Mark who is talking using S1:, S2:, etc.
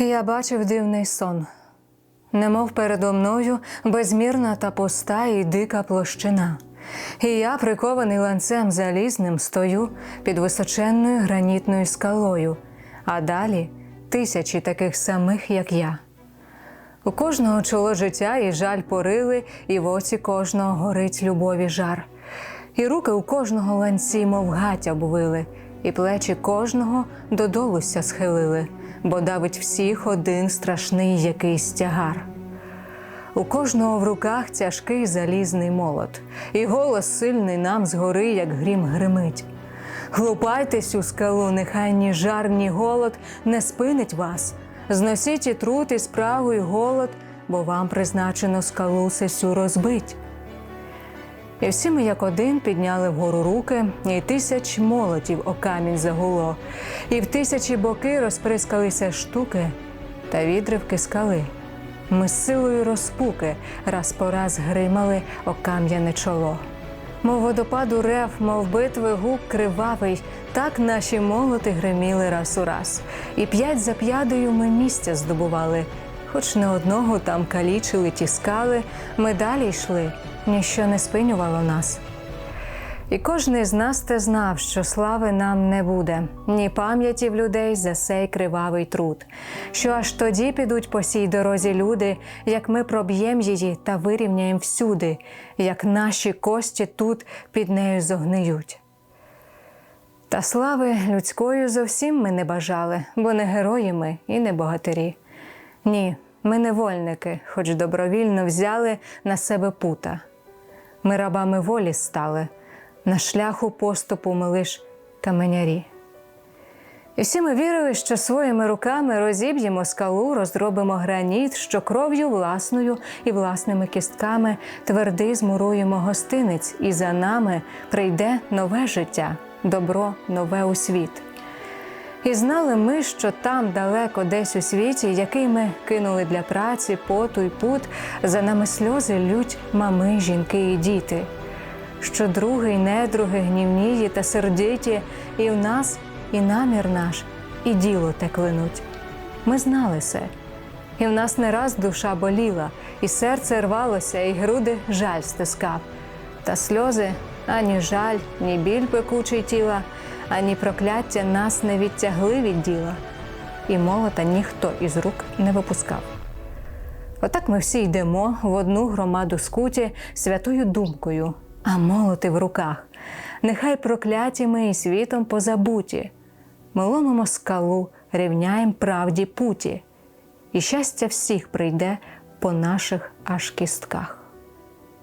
S1: Я бачив дивний сон, немов передо мною безмірна та пуста і дика площина. І я, прикований ланцем залізним, стою під височенною гранітною скалою, а далі тисячі таких самих, як я. У кожного чоло життя і жаль порили, і в оці кожного горить любові жар. І руки у кожного ланці, мов гать обвили, і плечі кожного додолуся схилили, бо давить всіх один страшний якийсь тягар. У кожного в руках тяжкий залізний молот, і голос сильний нам згори, як грім гримить. Хлопайтесь у скалу, нехай ні жар, ні голод не спинить вас. Зносіть і труд, і справу, і голод, бо вам призначено скалу сесю розбить. І всі ми як один підняли вгору руки, і тисяч молотів о камінь загуло, і в тисячі боки розприскалися штуки та відривки скали. Ми з силою розпуки раз по раз гримали о кам'яне чоло. Мов водопаду рев, мов битви гук кривавий, так наші молоти гриміли раз у раз. І п'ять за п'ядою ми місця здобували, хоч не одного там калічили, тіскали, ми далі йшли, ніщо не спинювало нас. І кожний з нас те знав, що слави нам не буде, ні пам'яті в людей за сей кривавий труд, що аж тоді підуть по сій дорозі люди, як ми проб'єм її та вирівняєм всюди, як наші кості тут під нею зогниють. Та слави людською зовсім ми не бажали, бо не герої ми і не богатирі. Ні, ми невольники, хоч добровільно взяли на себе пута. Ми рабами волі стали, на шляху поступу ми лиш каменярі. І всі ми вірили, що своїми руками розіб'ємо скалу, розробимо граніт, що кров'ю власною і власними кістками твердий змуруємо гостинець, і за нами прийде нове життя, добро нове у світ. І знали ми, що там далеко десь у світі, який ми кинули для праці, поту й пут, за нами сльози лють мами, жінки і діти. Що други й недруги гнівнії та сердиті, і в нас, і намір наш, і діло те клинуть. Ми знали се, і в нас не раз душа боліла, і серце рвалося, і груди жаль стискав. Та сльози ані жаль, ні біль пекучий тіла, ані прокляття нас не відтягли від діла, і молота ніхто із рук не випускав. Отак ми всі йдемо в одну громаду скуті святою думкою, а молоти в руках. Нехай прокляті ми і світом позабуті. Ми ломимо скалу, рівняєм правді путі, і щастя всіх прийде по наших аж кістках.